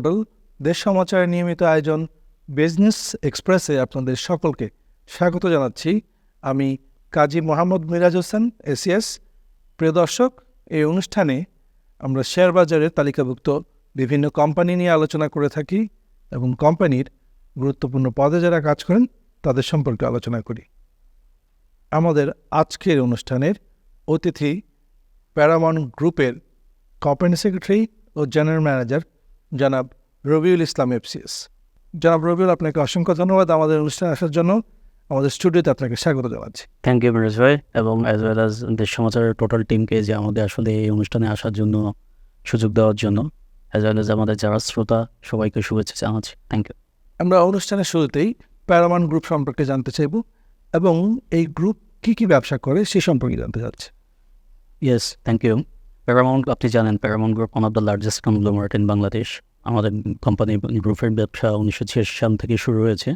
Portal দেশ সমাচারের নিয়মিত আয়োজন বিজনেস এক্সপ্রেসে আপনাদের সকলকে স্বাগত জানাচ্ছি। আমি কাজী মোহাম্মদ মিরাজ হোসেন এসিএস প্রিয় দর্শক, এই অনুষ্ঠানে আমরা শেয়ার বাজারের তালিকাভুক্ত বিভিন্ন কোম্পানি নিয়ে আলোচনা করে থাকি এবং কোম্পানির গুরুত্বপূর্ণ পদে যারা কাজ করেন, তাদের সম্পর্কে আলোচনা করি। আমাদের আজকের অনুষ্ঠানের অতিথি প্যারামন গ্রুপের কোম্পানি সেক্রেটারি ও জেনারেল ম্যানেজার জনাব রবিউল ইসলাম এফসিএস। জনাব রবিউল আপনাকে অসংখ্য ধন্যবাদ আমাদের অনুষ্ঠানে আসার জন্য। আমাদের স্টুডিওতে আপনাকে স্বাগত জানাচ্ছি। থ্যাংক ইউ মিরাজ ভাই এবং অ্যাজ ওয়েল অ্যাজ দেশ সমাচারের টোটাল টিমকে যে আমাদের আসলে এই অনুষ্ঠানে আসার জন্য সুযোগ দেওয়ার জন্য। অ্যাজ ওয়েল অ্যাজ আমাদের যারা শ্রোতা সবাইকে শুভেচ্ছা জানাচ্ছি। থ্যাংক ইউ আমরা অনুষ্ঠানের শুরুতেই প্যারামান গ্রুপ সম্পর্কে জানতে চাইব এবং এই গ্রুপ কি কি ব্যবসা করে সে সম্পর্কে জানতে চাচ্ছি। ইয়েস থ্যাংক ইউ প্যারামাউন্ট আপনি জানেন Paramount group one of the largest conglomerate in Bangladesh আমাদের কোম্পানি গ্রুপের ব্যবসা উনিশশো ছিয়াশি সাল থেকে শুরু হয়েছে।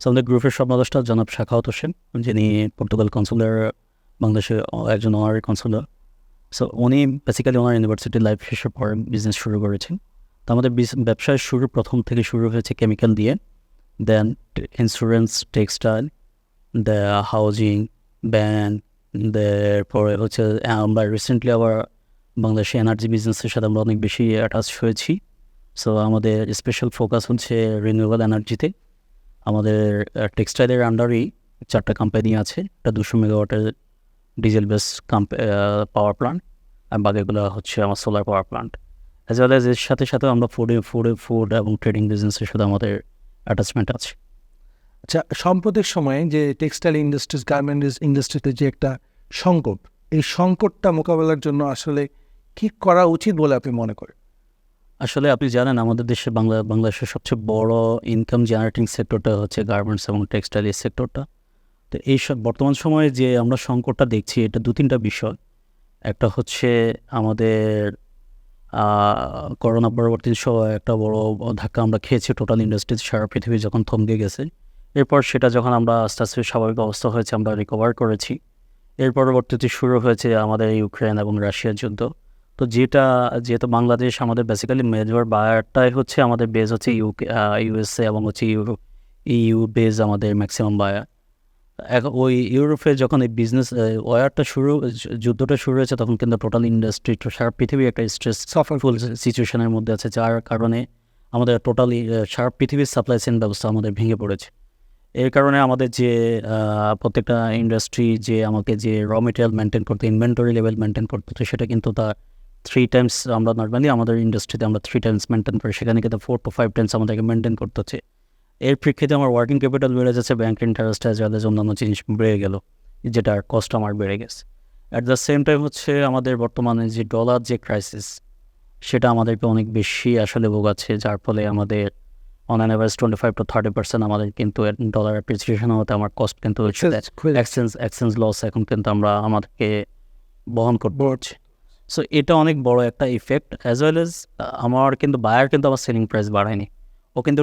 আমাদের গ্রুপের সমাদষ্টা জনাব শাখাওত হোসেন, যিনি পর্তুগাল কনসুলার বাংলাদেশে একজন অনারি কনসুলার সো উনি বেসিক্যালি ওনার ইউনিভার্সিটি লাইফ শেষের পর বিজনেস শুরু করেছেন। তো আমাদের ব্যবসার শুরু প্রথম থেকে শুরু হয়েছে কেমিক্যাল দিয়ে। Then insurance textile the housing bank পরে হচ্ছে, আমরা রিসেন্টলি আবার বাংলাদেশে এনার্জি বিজনেসের সাথে আমরা অনেক বেশি অ্যাটাচ হয়েছি। সো আমাদের স্পেশাল ফোকাস হচ্ছে রিনিউয়েবল এনার্জিতে আমাদের টেক্সটাইলের আন্ডারেই চারটা কোম্পানি আছে, একটা দুশো মেগাওয়াটের ডিজেল বেস পাওয়ার প্লান্ট আর বাকিগুলো হচ্ছে আমার solar power plant as well as এর সাথে সাথে আমরা ফুডে ফুডে ফুড এবং ট্রেডিং বিজনেসের সাথে আমাদের অ্যাটাচমেন্ট আছে। আচ্ছা সাম্প্রতিক সময়ে যে টেক্সটাইল ইন্ডাস্ট্রিজ গার্মেন্ট ইন্ডাস্ট্রিতে যে একটা সংকট, এই সংকটটা মোকাবেলার জন্য আসলে কি করা উচিত বলে আপনি মনে করেন? আসলে আপনি জানেন আমাদের দেশে বাংলা, বাংলাদেশের সবচেয়ে বড় ইনকাম জেনারেটিং সেক্টরটা হচ্ছে গার্মেন্টস এবং টেক্সটাইল সেক্টরটা তো এই সব বর্তমান সময়ে যে আমরা সংকটটা দেখছি, এটা দু তিনটা বিষয়। একটা হচ্ছে আমাদের করোনা পরবর্তী সময় একটা বড় ধাক্কা আমরা খেয়েছি টোটাল ইন্ডাস্ট্রি সারা পৃথিবী যখন থমকে গেছে। এরপর সেটা যখন আমরা আস্তে আস্তে স্বাভাবিক অবস্থা হয়েছে, আমরা রিকভার করেছি। এর পরবর্তীতে শুরু হয়েছে আমাদের ইউক্রেন এবং রাশিয়ার যুদ্ধ। তো যেটা যেহেতু বাংলাদেশ আমাদের বেসিক্যালি মেজর বায়ারটাই হচ্ছে আমাদের বেজ হচ্ছে ইউকে ইউএসএ এবং হচ্ছে ইউরোপ ইউ বেজ আমাদের ম্যাক্সিমাম বায়ার এখন ওই ইউরোপে যখন এই বিজনেস ওয়ারটা শুরু যুদ্ধটা শুরু হয়েছে তখন কিন্তু টোটাল ইন্ডাস্ট্রি সারা পৃথিবী একটা স্ট্রেস সাফারফুল সিচুয়েশনের মধ্যে আছে যার কারণে আমাদের টোটালি সারা পৃথিবীর সাপ্লাই চেন ব্যবস্থা আমাদের ভেঙে পড়েছে। এর কারণে আমাদের যে প্রত্যেকটা ইন্ডাস্ট্রি যে আমাকে যে র মেটেরিয়াল মেনটেন করতে ইনভেন্টরি লেভেল মেনটেন করতে হতো সেটা কিন্তু তার থ্রি টাইমস আমরা নর্মালি আমাদের ইন্ডাস্ট্রিতে আমরা থ্রি টাইমস মেনটেন করি। সেখানে কিন্তু ফোর টু ফাইভ টাইমস আমাদেরকে মেনটেন করতে হচ্ছে। এর প্রেক্ষিতে আমার ওয়ার্কিং ক্যাপিটাল বেড়ে যাচ্ছে ব্যাংক ইন্টারেস্ট অ্যাজ ওয়েল অন্যান্য জিনিস বেড়ে গেল যেটার কস্ট আমার বেড়ে গেছে। অ্যাট দ্য সেম টাইম হচ্ছে আমাদের বর্তমানে যে ডলার যে ক্রাইসিস সেটা আমাদেরকে অনেক বেশি আসলে ভোগাচ্ছে যার ফলে আমাদের on an average twenty five to thirty percent আমাদের কিন্তু ডলার অ্যাপ্রিসিয়েশন হতে আমার কস্ট কিন্তু এক্সচেঞ্জ এক্সচেঞ্জ লস এখন কিন্তু আমরা আমাদেরকে বহন করতে হচ্ছে। সো এটা অনেক বড় একটা ইফেক্ট অ্যাজ ওয়েল এজ আমার কিন্তু বায়ার কিন্তু আমার সেলিং প্রাইস বাড়ায়নি। ও কিন্তু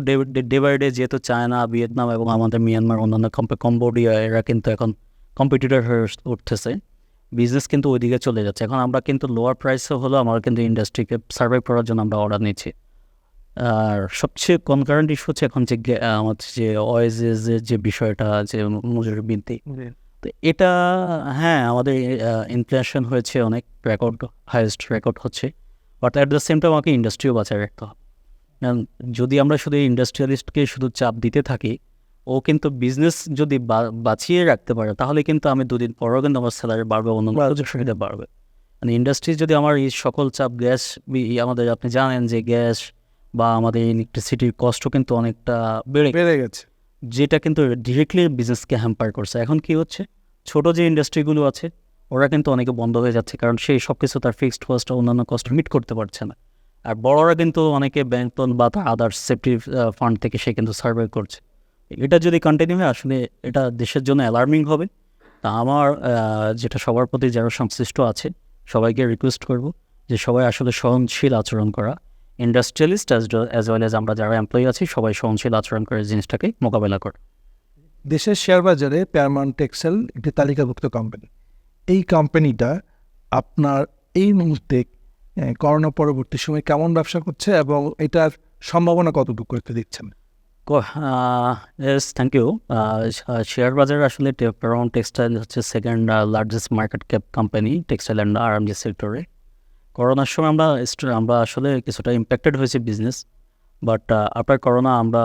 ডে বাই ডে যেহেতু চায়না, ভিয়েতনাম এবং আমাদের মিয়ানমার অন্যান্য কম্বোডিয়া এরা কিন্তু এখন কম্পিটিটর হয়ে উঠতেছে। বিজনেস কিন্তু ওইদিকে চলে যাচ্ছে। এখন আমরা কিন্তু লোয়ার প্রাইসে হলেও আমরা কিন্তু ইন্ডাস্ট্রিকে সার্ভাইভ করার জন্য আমরা অর্ডার নিচ্ছি। আর সবচেয়ে কনকারেন্ট ইস্যু হচ্ছে এখন যে আমাদের যে ওয়েজেসের যে বিষয়টা, যে মজুরি বৃদ্ধি। তো এটা হ্যাঁ আমাদের ইনফ্লেশন হয়েছে অনেক রেকর্ড হায়েস্ট রেকর্ড হচ্ছে but at the same time আমাকে ইন্ডাস্ট্রিও বাঁচায় রাখতে হবে। যদি আমরা শুধু ইন্ডাস্ট্রিয়ালিস্টকে শুধু চাপ দিতে থাকি ও কিন্তু বিজনেস যদি বাঁচিয়ে রাখতে পারে তাহলে কিন্তু আমি দুদিন পরেও কিন্তু আমার স্যালারি বাড়বে অন্য সুবিধা বাড়বে। মানে ইন্ডাস্ট্রি যদি আমার এই সকল চাপ গ্যাস আমাদের আপনি জানেন যে গ্যাস বা আমাদের ইলেকট্রিসিটির কষ্টও কিন্তু অনেকটা বেড়ে বেড়ে গেছে। যেটা কিন্তু ডিরেক্টলি বিজনেসকে হ্যাম্পার করছে। এখন কি হচ্ছে? ছোট যে ইন্ডাস্ট্রিগুলো আছে, ওরা কিন্তু অনেকে বন্ধ হয়ে যাচ্ছে, কারণ সেই সব কিছু তার ফিক্সড কস্ট অন্যান্য কষ্ট মিট করতে পারছে না। আর বড়রা কিন্তু অনেকে ব্যাংক লোন বা তার আদার সেফটি ফান্ড থেকে সে কিন্তু সার্ভে করছে। এটা যদি কন্টিনিউ হয়, আসলে এটা দেশের জন্য অ্যালার্মিং হবে। তা আমার যেটা সবার প্রতি যারা সংশ্লিষ্ট আছে, সবাইকে রিকোয়েস্ট করব যে সবাই আসলে সহনশীল আচরণ করা। ইন্ডাস্ট্রিয়ালিস্ট অ্যাজ ওয়েল অ্যাজ আমরা যারা এমপ্লয়ি আছি, সবাই সহনশীল আচরণ করে জিনিসটাকে মোকাবেলা করে। দেশের শেয়ার বাজারে প্যারমান টেক্সেল একটি তালিকাভুক্ত কোম্পানি এই কোম্পানিটা আপনার এই মুহূর্তে করোনা পরবর্তী সময় কেমন ব্যবসা করছে এবং এটার সম্ভাবনা কতটুকু করতে দিচ্ছেন? থ্যাংক ইউ শেয়ার বাজার আসলে প্যারামাউন্ট টেক্সটাইল হচ্ছে second largest market cap company textile and RMG সেক্টরে করোনার সময় আমরা আমরা আসলে কিছুটা ইম্প্যাক্টেড হয়েছে বিজনেস বাট আফটার করোনা আমরা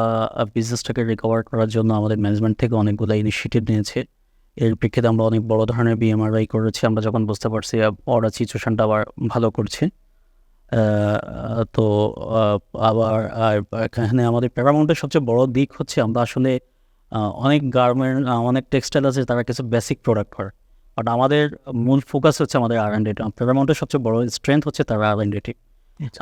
বিজনেসটাকে রিকভার করার জন্য আমাদের ম্যানেজমেন্ট থেকে অনেকগুলো ইনিশিয়েটিভ নিয়েছে। এর প্রেক্ষিতে আমরা অনেক বড় ধরনের বিএমআরআই করেছি। আমরা যখন বুঝতে পারছি অর্ডার সিচুয়েশনটা আবার ভালো করছে। তো আবার এখানে আমাদের প্যারামাউন্টের সবচেয়ে বড় দিক হচ্ছে আমরা আসলে অনেক গার্মেন্ট অনেক টেক্সটাইল আছে, তারা কিছু বেসিক প্রোডাক্ট করে। বাট আমাদের মূল ফোকাস হচ্ছে আমাদের আর এন্ড সবচেয়ে বড় স্ট্রেংথ হচ্ছে তারা আর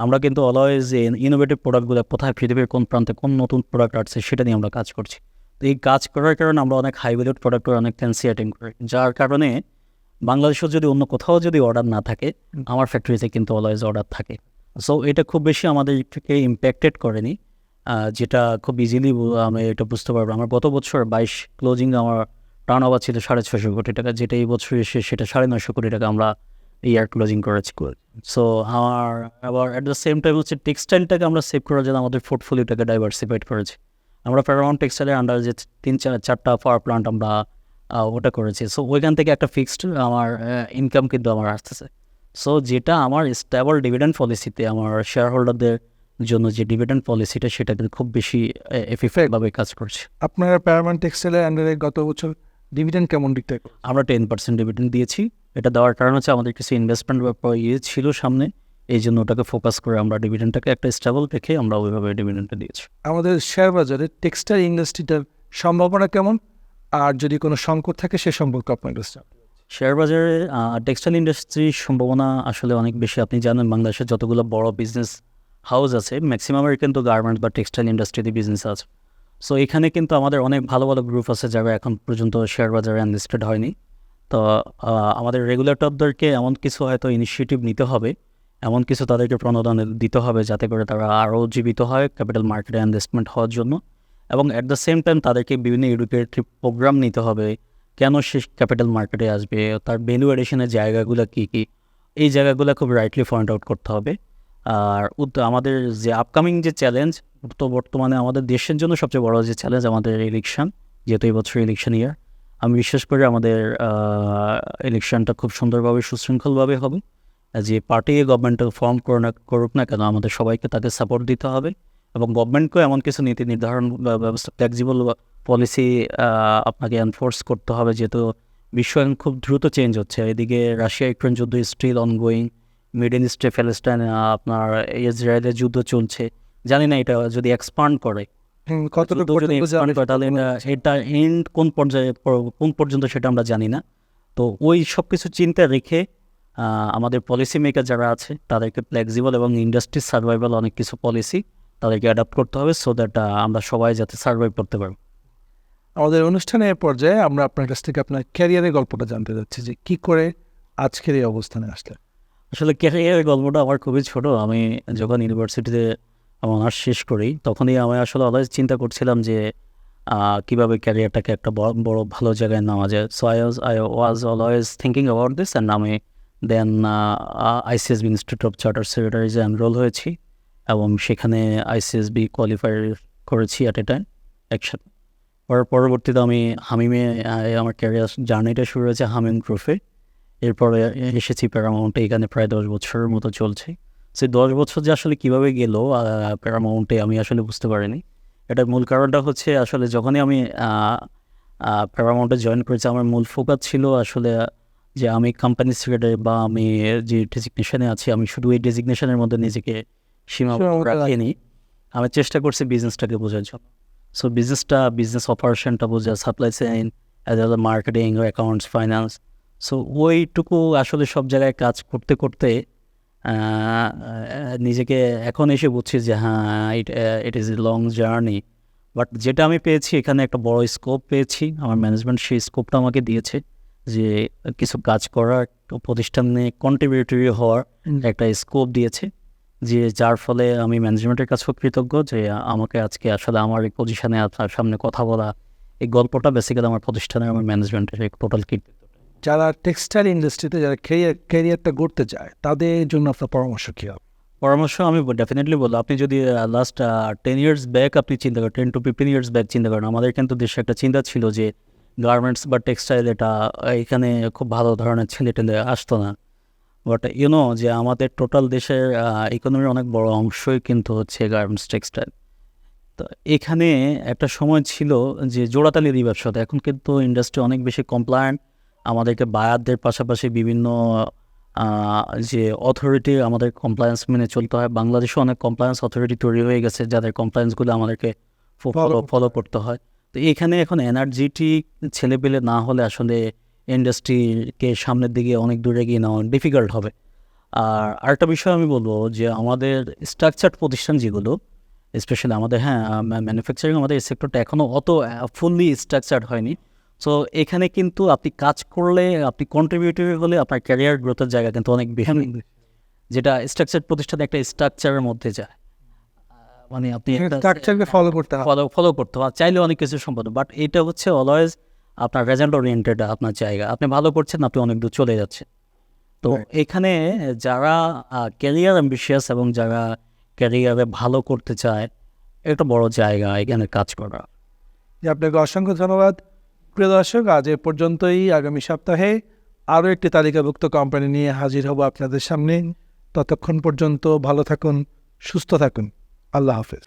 আমরা কিন্তু অলওয়েজ ইনোভেটিভ প্রোডাক্টগুলো কোথায় পৃথিবীর কোন প্রান্তে কোন নতুন প্রোডাক্ট আসছে সেটা নিয়ে আমরা কাজ করছি। তো এই কাজ করার কারণে আমরা অনেক হাই ভ্যালুড প্রোডাক্ট অনেক ফ্যান্সি আইটেম করি। যার কারণে বাংলাদেশেও যদি অন্য কোথাও যদি অর্ডার না থাকে আমার ফ্যাক্টরিতে কিন্তু অলওয়েজ অর্ডার থাকে। সো এটা খুব বেশি আমাদেরকে ইম্প্যাক্টেড করেনি যেটা খুব ইজিলি আমি এটা বুঝতে পারব। আমার গত বছর বাইশ ক্লোজিং আমার টার্ন ওভার ছিল সাড়ে ছশো কোটি টাকা যেটা এই বছর এসে সেটা সাড়ে নশো কোটি টাকা আমরা ইয়ার ক্লোজিং করেছি সো আমার আবার অ্যাট দ্য সেম টাইম হচ্ছে টেক্সটাইলটাকে আমরা সেভ করার জন্য আমাদের পোর্টফোলিওটাকে ডাইভার্সিফাইড করেছি আমরা প্যারামাউন্ট টেক্সটাইলের আন্ডার যে তিন চার চারটা পাওয়ার প্লান্ট আমরা ওটা করেছি। সো ওইখান থেকে একটা ফিক্সড আমার ইনকাম কিন্তু আমার আসতেছে। সো যেটা আমার স্টেবল ডিভিডেন্ড পলিসিতে আমার শেয়ার হোল্ডারদের জন্য যে ডিভিডেন্ড পলিসিটা সেটা কিন্তু খুব বেশি এফিফেক্টভাবে কাজ করছে। আপনারা প্যারামাউন্ট টেক্সটাইলের আন্ডারে গত বছর ডিভিডেন্ড কেমন দিকটা আমরা টেন পার্সেন্ট ডিভিডেন্ড দিয়েছি। এটা দেওয়ার কারণ হচ্ছে আমাদের কিছু ইনভেস্টমেন্ট ব্যাপার ইয়ে ছিল সামনে এই জন্য ওটাকে ফোকাস করে আমরা ডিভিডেন্টটাকে একটা স্টেবল রেখে আমরা ওইভাবে ডিভিডেন্টটা দিয়েছি। আমাদের শেয়ার বাজারে টেক্সটাইল ইন্ডাস্ট্রিটার সম্ভাবনা কেমন? আর যদি কোনো সংকট থাকে সে সম্পর্কে আপনার কাছে শেয়ার বাজারে টেক্সটাইল ইন্ডাস্ট্রির সম্ভাবনা আসলে অনেক বেশি। আপনি জানেন বাংলাদেশের যতগুলো বড় বিজনেস হাউস আছে ম্যাক্সিমামের কিন্তু গার্মেন্টস বা টেক্সটাইল ইন্ডাস্ট্রিতে বিজনেস আছে। সো এখানে কিন্তু আমাদের অনেক ভালো ভালো গ্রুপ আছে যারা এখন পর্যন্ত শেয়ার বাজারে আনলিস্টেড হয়নি। তো আমাদের রেগুলেটরদেরকে এমন কিছু হয়তো ইনিশিয়েটিভ নিতে হবে, এমন কিছু তাদেরকে প্রণোদন দিতে হবে যাতে করে তারা আরও জীবিত হয় ক্যাপিটাল মার্কেটে ইনভেস্টমেন্ট হওয়ার জন্য এবং অ্যাট দ্য সেম টাইম তাদেরকে বিভিন্ন এডুকেটিভ প্রোগ্রাম নিতে হবে, কেন সে ক্যাপিটাল মার্কেটে আসবে, তার ভ্যালু এডিশনের জায়গাগুলো কী কী, এই জায়গাগুলো খুব রাইটলি পয়েন্ট আউট করতে হবে। আর আমাদের যে আপকামিং যে চ্যালেঞ্জ তো বর্তমানে আমাদের দেশের জন্য সবচেয়ে বড় যে চ্যালেঞ্জ আমাদের ইলেকশন যেহেতু এই বছর ইলেকশন ইয়ার আমি বিশ্বাস করি আমাদের ইলেকশনটা খুব সুন্দরভাবে, সুশৃঙ্খলভাবে হবে। যে পার্টি গভর্নমেন্ট ফর্ম করুক না করুক না কেন, আমাদের সবাইকে তাকে সাপোর্ট দিতে হবে এবং গভর্নমেন্টকেও এমন কিছু নীতি নির্ধারণ ব্যবস্থা ফ্লেক্সিবল পলিসি আপনাকে এনফোর্স করতে হবে যেহেতু বিশ্ব খুব দ্রুত চেঞ্জ হচ্ছে। এদিকে রাশিয়া, ইউক্রেন যুদ্ধ স্টিল অনগোয়িং মিডল ইস্টে প্যালেস্টাইন আপনার ইসরায়েলের যুদ্ধ চলছে। জানি না এটা যদি এক্সপান্ড করে। কতটুকু এটা এন্ড কোন পর্যায়ে কোন পর্যন্ত সেটা আমরা জানি না। তো ওই সব কিছু চিন্তা রেখে আমাদের পলিসি মেকার যারা আছে তাদেরকে ফ্লেক্সিবল এবং ইন্ডাস্ট্রি সার্ভাইভাল অনেক কিছু পলিসি তাদেরকে অ্যাডাপ্ট করতে হবে সো দ্যাট আমরা সবাই যাতে সার্ভাইভ করতে পারব আমাদের অনুষ্ঠানের পর্যায়ে আমরা আপনার কাছ থেকে আপনার ক্যারিয়ারের গল্পটা জানতে চাচ্ছি যে কি করে আজকের এই অবস্থানে আসলে আসলে ক্যারিয়ারের গল্পটা আমার খুবই ছোট। আমি যখন ইউনিভার্সিটিতে অনার্স শেষ করি। তখনই আমি আসলে অলওয়েজ চিন্তা করছিলাম যে কীভাবে ক্যারিয়ারটাকে একটা বড় বড় ভালো জায়গায় নেওয়া যায়। So I was I was always thinking about this and আমি then ICSB institute of charter সেক্রেটারিজে enrol হয়েছি এবং সেখানে আইসিএসবি কোয়ালিফাই করেছি অ্যাট এ টাইম একসাথে। পর, পরবর্তীতে আমি হামিমে আমার ক্যারিয়ার জার্নিটা শুরু হয়েছে হামিম গ্রুপে এরপরে এসেছি প্যারামাউন্টে এখানে প্রায় দশ বছরের মতো চলছে। সেই দশ বছর যে আসলে কীভাবে গেল প্যারামাউন্টে আমি আসলে বুঝতে পারিনি। এটার মূল কারণটা হচ্ছে আসলে যখনই আমি প্যারামাউন্টে জয়েন করেছি আমার মূল ফোকাস ছিল আসলে যে আমি কোম্পানি সেক্রেটারি বা আমি যে ডেজিগনেশনে আছি আমি শুধু এই ডেজিগনেশনের মধ্যে নিজেকে সীমাবদ্ধ রাখিনি। আমি চেষ্টা করছি বিজনেসটাকে বোঝার জন্য। সো বিজনেসটা বিজনেস অপারেশনটা বোঝা supply chain as well marketing accounts finance so ওইটুকু আসলে সব জায়গায় কাজ করতে করতে নিজেকে এখন এসে বুঝছি যে হ্যাঁ it it is a long journey but যেটা আমি পেয়েছি এখানে একটা বড় স্কোপ পেয়েছি। আমার ম্যানেজমেন্ট সেই স্কোপটা আমাকে দিয়েছে যে কিছু কাজ করার প্রতিষ্ঠানে কন্ট্রিবিউটরি হওয়ার একটা স্কোপ দিয়েছে। যে যার ফলে আমি ম্যানেজমেন্টের কাছেও কৃতজ্ঞ যে আমাকে আজকে আসলে আমার এই পজিশনে আপনার সামনে কথা বলা এই গল্পটা বেসিক্যালি আমার প্রতিষ্ঠানের আমার ম্যানেজমেন্টের টোটাল কিট যারা টেক্সটাইল ইন্ডাস্ট্রিতে যারা ক্যারিয়ার ক্যারিয়ারটা গড়তে চায় তাদের জন্য আপনার পরামর্শ কী হবে? পরামর্শ আমি ডেফিনেটলি বলব, আপনি যদি লাস্ট টেন ইয়ার্স ব্যাক আপনি চিন্তা করেন ten to fifteen years back চিন্তা করেন, আমাদের কিন্তু দেশে একটা চিন্তা ছিল যে গার্মেন্টস বা টেক্সটাইল এটা এখানে খুব ভালো ধরনের ছেলে টেলে আসতো না। বাট ইউনো যে আমাদের টোটাল দেশের ইকোনমির অনেক বড় অংশই কিন্তু হচ্ছে গার্মেন্টস টেক্সটাইল তো এখানে একটা সময় ছিল যে জোড়াতালি দিয়ে ব্যবসা হতো এখন কিন্তু ইন্ডাস্ট্রি অনেক বেশি কমপ্লায়েন্ট আমাদেরকে বায়ারদের পাশাপাশি বিভিন্ন যে অথরিটি আমাদের কমপ্লায়েন্স মেনে চলতে হয়। বাংলাদেশে অনেক কমপ্লায়েন্স অথরিটি তৈরি হয়ে গেছে যাদের কমপ্লায়েন্সগুলো আমাদেরকে ফলো ফলো করতে হয়। তো এখানে এখন এনার্জিটিক ছেলেপেলে না হলে আসলে ইন্ডাস্ট্রিকে সামনের দিকে অনেক দূরে গিয়ে নেওয়া ডিফিকাল্ট হবে। আর আরেকটা বিষয় আমি বলব যে আমাদের স্ট্রাকচার্ড প্রতিষ্ঠান যেগুলো স্পেশালি আমাদের হ্যাঁ ম্যানুফ্যাকচারিং আমাদের এই সেক্টরটা এখনও অত ফুললি স্ট্রাকচার্ড হয়নি। সো এখানে কিন্তু আপনি কাজ করলে আপনি কন্ট্রিবিউটিভ হলে আপনার ক্যারিয়ার গ্রোথের জায়গা কিন্তু অনেক বেশি। যেটা স্ট্রাকচার প্রতিষ্ঠান একটা স্ট্রাকচারের মধ্যে যায়। মানে আপনি স্ট্রাকচারকে ফলো করতে ফলো ফলো করতে হয়। চাইলে অনেক কিছু সম্ভব বাট এটা হচ্ছে অলওয়েজ আপনার রেজাল্ট ওরিয়েন্টেড আপনার জায়গা। আপনি ভালো করছেন আপনি অনেক দূর চলে যাচ্ছেন। তো এখানে যারা ক্যারিয়ার অ্যাম্বিশিয়াস এবং যারা ক্যারিয়ারে ভালো করতে চায় একটা বড় জায়গা এখানে কাজ করা। আপনাকে অসংখ্য ধন্যবাদ। প্রিয় দর্শক, আজ এ পর্যন্তই। আগামী সপ্তাহে আরও একটি তালিকাভুক্ত কোম্পানি নিয়ে হাজির হব আপনাদের সামনে। ততক্ষণ পর্যন্ত ভালো থাকুন, সুস্থ থাকুন। আল্লাহ হাফেজ।